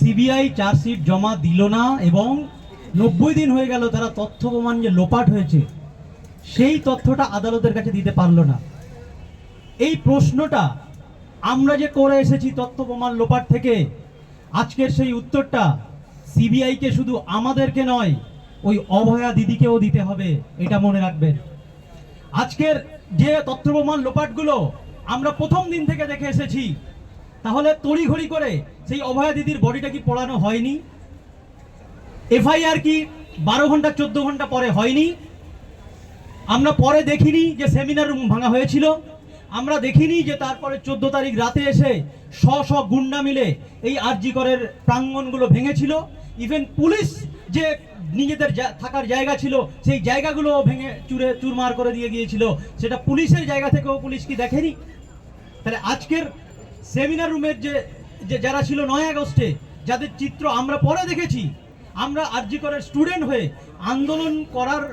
CBI chargesheet জমা দিল না এবং নব্বই দিন হয়ে গেল তারা তথ্য প্রমাণ যে লোপাট হয়েছে, সেই তথ্যটা আদালতের কাছে দিতে পারল না। এই প্রশ্নটা, আমরা যে করে এসেছি তথ্য প্রমাণ লোপাট থেকে, আজকের সেই উত্তরটা সিবিআইকে শুধু আমাদেরকে নয়, ওই অভয়া দিদিকেও দিতে হবে, এটা মনে রাখবেন। আজকের যে তথ্য প্রমাণ লোপাটগুলো আমরা প্রথম দিন থেকে দেখে এসেছি তাহলে তড়িঘড়ি করে সেই অভয়া দিদির বডিটা কি পড়ানো হয়নি? এফআইআর কি বারো ঘণ্টা, চোদ্দ ঘণ্টা পরে হয়নি? আমরা পরে দেখিনি যে সেমিনার রুম ভাঙা হয়েছিল। আমরা দেখিনি যে তারপরে চোদ্দ তারিখ রাতে এসে শ শ গুন্ডা মিলে এই আরজি করের প্রাঙ্গণগুলো ভেঙেছিল। ইভেন পুলিশ যে নিজেদের থাকার জায়গা ছিল, সেই জায়গাগুলো ভেঙে চুরে, চুরমার করে দিয়ে গিয়েছিল। সেটা পুলিশের জায়গা থেকেও পুলিশ কি দেখেনি? তাহলে আজকের সেমিনার রুমের যে যারা ছিল নয় আগস্টে, যাদের চিত্র আমরা পরে দেখেছি, আমরা আরজি করের স্টুডেন্ট হয়ে আন্দোলন করার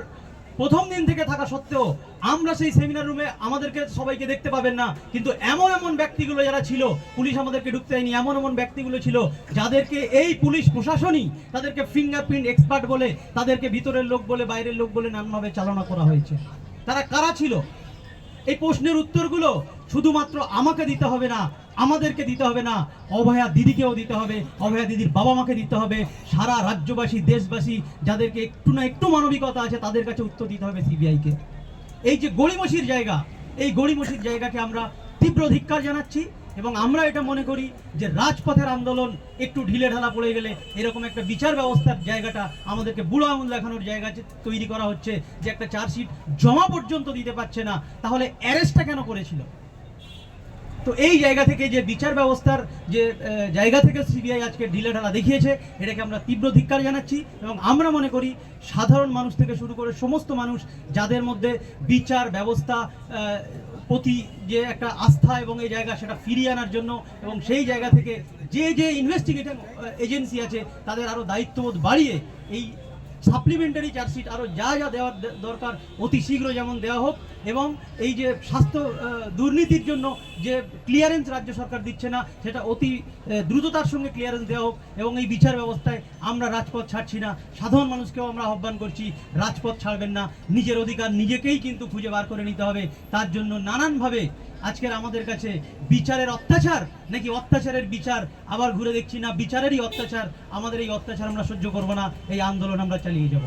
প্রথম দিন থেকে থাকা সত্ত্বেও আমরা সেই সেমিনার রুমে আমাদেরকে সবাইকে দেখতে পাবেন না। কিন্তু এমন এমন ব্যক্তিগুলো যারা ছিল, পুলিশ আমাদেরকে ঢুকতে দেয়নি, এমন এমন ব্যক্তিগুলো ছিল যাদেরকে এই পুলিশ প্রশাসনই তাদেরকে ফিঙ্গারপ্রিন্ট এক্সপার্ট বলে, তাদেরকে ভিতরের লোক বলে, বাইরের লোক বলে নানানভাবে চালনা করা হয়েছে। তারা কারা ছিল? এই প্রশ্নের উত্তরগুলো শুধুমাত্র আমাকে দিতে হবে না আমাদেরকে দিতে হবে না। অভয়া দিদিকেও দিতে হবে। অভয়া দিদির বাবা মাকে দিতে হবে। সারা রাজ্যবাসী, দেশবাসী যাদেরকে একটু না একটু মানবিকতা আছে, তাদের কাছে উত্তর দিতে হবে সিবিআইকে। এই যে গড়িমসির জায়গা, এই গড়িমসির জায়গাকে আমরা তীব্র ধিক্কার জানাচ্ছি এবং আমরা এটা মনে করি যে রাজপথের আন্দোলন একটু ঢিলে ঢালা পড়ে গেলে এরকম একটা বিচার ব্যবস্থার জায়গাটা আমাদেরকে বুড়ো আঙুল দেখানোর জায়গা তৈরি করা হচ্ছে, যে একটা চার্জশিট জমা পর্যন্ত দিতে পারছে না, তাহলে অ্যারেস্টটা কেন করেছিল? তো এই জায়গা থেকে যে বিচার ব্যবস্থার যে জায়গা থেকে সিবিআই আজকে ঢিলে ঢালা দেখিয়েছে, এটাকে আমরা তীব্র ধিক্কার জানাচ্ছি এবং আমরা মনে করি সাধারণ মানুষ থেকে শুরু করে সমস্ত মানুষ যাদের মধ্যে বিচার ব্যবস্থা প্রতি যে একটা আস্থা এবং এই জায়গা সেটা ফিরিয়ে আনার জন্য এবং সেই জায়গা থেকে যে যে ইনভেস্টিগেটিং এজেন্সি আছে তাদের আরও দায়িত্ববোধ বাড়িয়ে এই সাপ্লিমেন্টারি চার্জশিট আরও যা যা দেওয়ার দরকার অতি শীঘ্র যেমন দেওয়া হোক এবং এই যে স্বাস্থ্য দুর্নীতির জন্য যে ক্লিয়ারেন্স রাজ্য সরকার দিচ্ছে না, সেটা অতি দ্রুততার সঙ্গে ক্লিয়ারেন্স দেওয়া হোক এবং এই বিচার ব্যবস্থায় আমরা রাজপথ ছাড়ছি না। সাধারণ মানুষকেও আমরা আহ্বান করছি, রাজপথ ছাড়বেন না। নিজের অধিকার নিজেকেই কিন্তু খুঁজে বার করে নিতে হবে। তার জন্য নানানভাবে আজকের আমাদের কাছে বিচারের অত্যাচার নাকি অত্যাচারের বিচার আবার ঘুরে দেখছি না। বিচারেরই অত্যাচার আমাদের এই অত্যাচার আমরা সহ্য করব না এই আন্দোলন আমরা চালিয়ে যাব।